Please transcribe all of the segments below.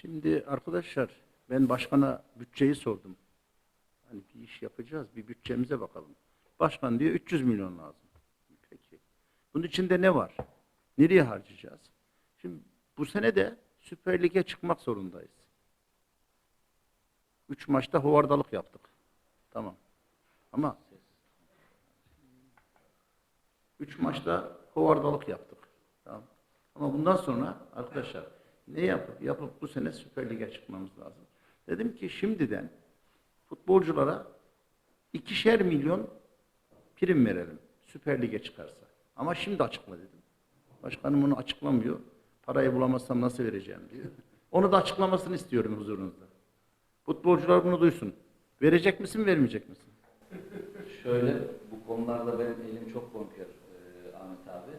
Şimdi arkadaşlar ben başkana bütçeyi sordum. Hani bir iş yapacağız, bir bütçemize bakalım. Başkan diyor 300 milyon lazım. Peki. Bunun içinde ne var? Nereye harcayacağız? Şimdi bu sene de Süper Lig'e çıkmak zorundayız. Üç maçta hovardalık yaptık. Tamam. Ama üç maçta hovardalık yaptık. Tamam. Ama bundan sonra arkadaşlar ne yapıp yapıp bu sene Süper Lig'e çıkmamız lazım. Dedim ki şimdiden futbolculara ikişer milyon prim verelim Süper Lig'e çıkarsa. Ama şimdi açıkla dedim. Başkanım onu açıklamıyor. Parayı bulamazsam nasıl vereceğim diyor. Onu da açıklamasını istiyorum huzurunuzda. Futbolcular bunu duysun. Verecek misin, vermeyecek misin? Şöyle, bu konularda benim elim çok bonkör e, Ahmet abi.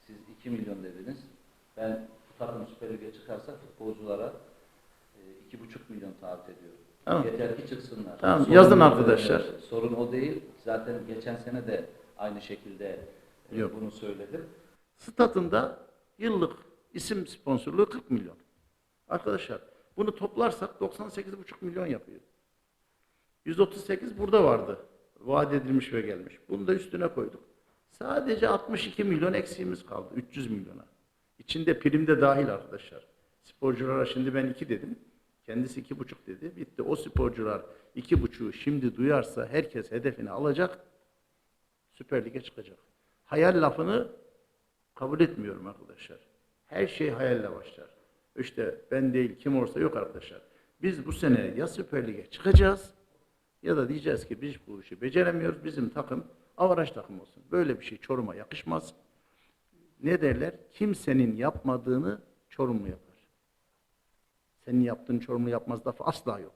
Siz 2 milyon dediniz. Ben takım Süper Lig'e çıkarsa futbolculara e, 2,5 milyon taahhüt ediyorum. Tamam. Yeter ki çıksınlar. Tamam, yazın o- arkadaşlar. e, sorun o değil. Zaten geçen sene de aynı şekilde e, Yok. bunu söyledim. Statında yıllık isim sponsorluğu 40 milyon. Arkadaşlar bunu toplarsak 98,5 milyon yapıyor. 138 burada vardı. Vaat edilmiş ve gelmiş. Bunu da üstüne koyduk. Sadece 62 milyon eksiğimiz kaldı. 300 milyona. İçinde prim de dahil arkadaşlar. Sporculara şimdi ben 2 dedim. Kendisi iki buçuk dedi. Bitti. O sporcular iki buçuğu şimdi duyarsa herkes hedefini alacak. Süper Lig'e çıkacak. Hayal lafını kabul etmiyorum arkadaşlar. Her şey hayalle başlar. İşte ben değil kim olsa yok arkadaşlar. Biz bu sene ya Süper Lig'e çıkacağız ya da diyeceğiz ki biz bu işi beceremiyoruz. Bizim takım avaraj takım olsun. Böyle bir şey Çorum'a yakışmaz. Ne derler? Kimsenin yapmadığını Çorumlu yapar. Senin yaptığın Çorumlu yapmaz lafı asla yok.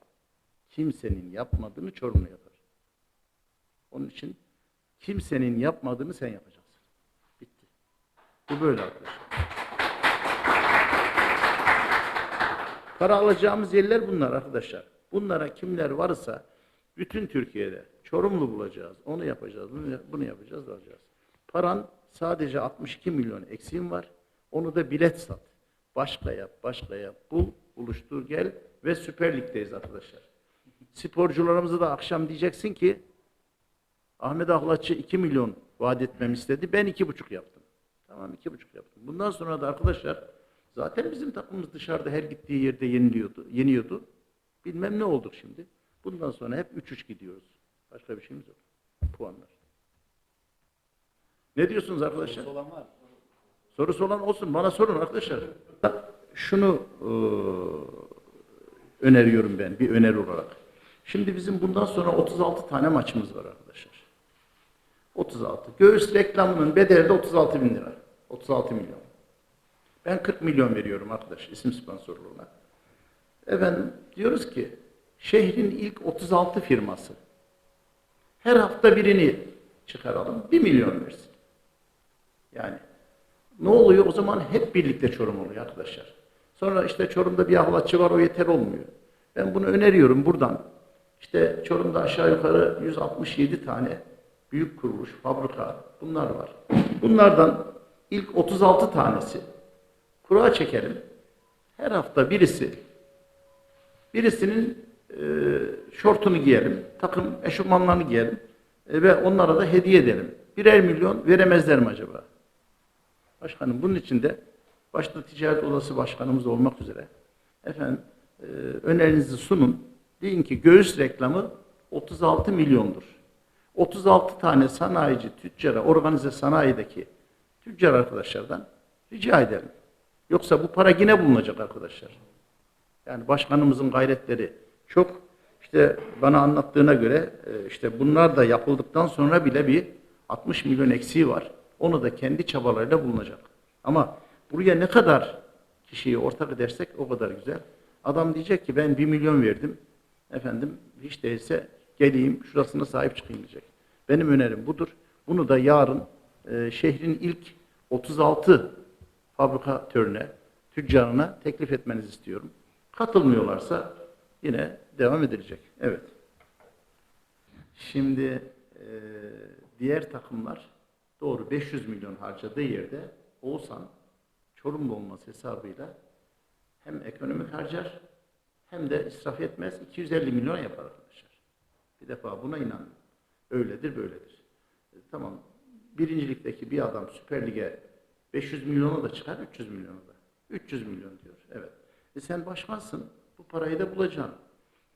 Kimsenin yapmadığını Çorumlu yapar. Onun için kimsenin yapmadığını sen yapacaksın. Bitti. Bu böyle arkadaşlar. Para alacağımız yerler bunlar arkadaşlar. Bunlara kimler varsa bütün Türkiye'de Çorumlu bulacağız. Onu yapacağız. Bunu yapacağız, alacağız. Paran sadece 62 milyon eksiğin var. Onu da bilet sat. Başka yap, başka yap. Bul, buluştur, gel ve Süper Lig'deyiz arkadaşlar. Sporcularımıza da akşam diyeceksin ki Ahmet Ahlatçı 2 milyon vaat etmemi istedi. Ben iki buçuk yaptım. Tamam iki buçuk yaptım. Bundan sonra da arkadaşlar zaten bizim takımımız dışarıda her gittiği yerde yeniliyordu. Yeniyordu. Bilmem ne olduk şimdi. Bundan sonra hep 3-3 gidiyoruz. Başka bir şeyimiz yok. Puanlar. Ne diyorsunuz arkadaşlar? olan var. Sorusu olan olsun. Bana sorun arkadaşlar. Şunu eee, öneriyorum ben bir öneri olarak. Şimdi bizim bundan sonra 36 tane maçımız var arkadaşlar. 36. Göğüs reklamının bedeli de 36 bin lira. 36 milyon. Ben 40 milyon veriyorum arkadaş isim sponsorluğuna. Efendim diyoruz ki şehrin ilk 36 firması her hafta birini çıkaralım. 1 milyon versin. Yani ne oluyor? O zaman hep birlikte Çorum oluyor arkadaşlar. Sonra işte Çorum'da bir ahlatçı var o yeter olmuyor. Ben bunu öneriyorum buradan. İşte Çorum'da aşağı yukarı 167 tane büyük kuruluş, fabrika bunlar var. Bunlardan ilk 36 tanesi kura çekelim. Her hafta birisi birisinin e, şortunu giyelim, takım eşofmanlarını giyelim e, ve onlara da hediye edelim. Birer milyon veremezler mi acaba? Başkanım bunun için de başta ticaret odası başkanımız olmak üzere efendim e, önerinizi sunun. Deyin ki göğüs reklamı 36 milyondur. 36 tane sanayici, tüccara, organize sanayideki tüccar arkadaşlardan rica edelim. Yoksa bu para yine bulunacak arkadaşlar. Yani başkanımızın gayretleri çok. İşte bana anlattığına göre e, işte bunlar da yapıldıktan sonra bile bir 60 milyon eksiği var. Onu da kendi çabalarıyla bulunacak. Ama buraya ne kadar kişiyi ortak edersek o kadar güzel. Adam diyecek ki ben 1 milyon verdim. Efendim hiç değilse geleyim şurasına sahip çıkayım diyecek. Benim önerim budur. Bunu da yarın e, şehrin ilk 36 fabrikatörüne, tüccarına teklif etmenizi istiyorum. Katılmıyorlarsa yine devam edilecek. Evet. Şimdi e, diğer takımlar doğru 500 milyon harcadığı yerde Oğuzhan Çorumlu olması hesabıyla hem ekonomik harcar hem de israf etmez. 250 milyon yapar arkadaşlar. Bir defa buna inanın. Öyledir, böyledir. E, tamam. Birincilikteki bir adam Süper Lig'e 500 milyonu da çıkar, 300 milyonu da. 300 milyon diyor. Evet. E sen başkansın. Bu parayı da bulacaksın.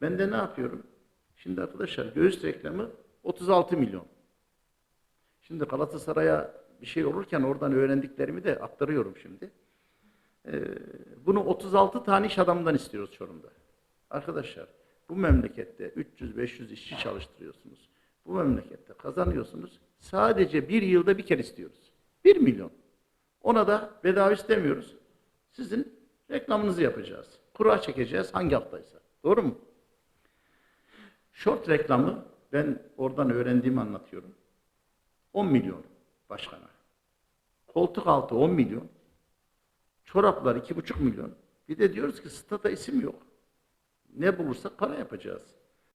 Ben de ne yapıyorum? Şimdi arkadaşlar göğüs reklamı 36 milyon. Şimdi Galatasaray'a bir şey olurken oradan öğrendiklerimi de aktarıyorum şimdi. Ee, bunu 36 tane iş adamından istiyoruz Çorum'da. Arkadaşlar bu memlekette 300-500 işçi çalıştırıyorsunuz. Bu memlekette kazanıyorsunuz. Sadece bir yılda bir kere istiyoruz. 1 milyon. Ona da bedava istemiyoruz. Sizin reklamınızı yapacağız. Kura çekeceğiz hangi haftaysa. Doğru mu? Short reklamı ben oradan öğrendiğimi anlatıyorum. 10 milyon başkana. Koltuk altı 10 milyon. Çoraplar 2,5 milyon. Bir de diyoruz ki stada isim yok. Ne bulursak para yapacağız.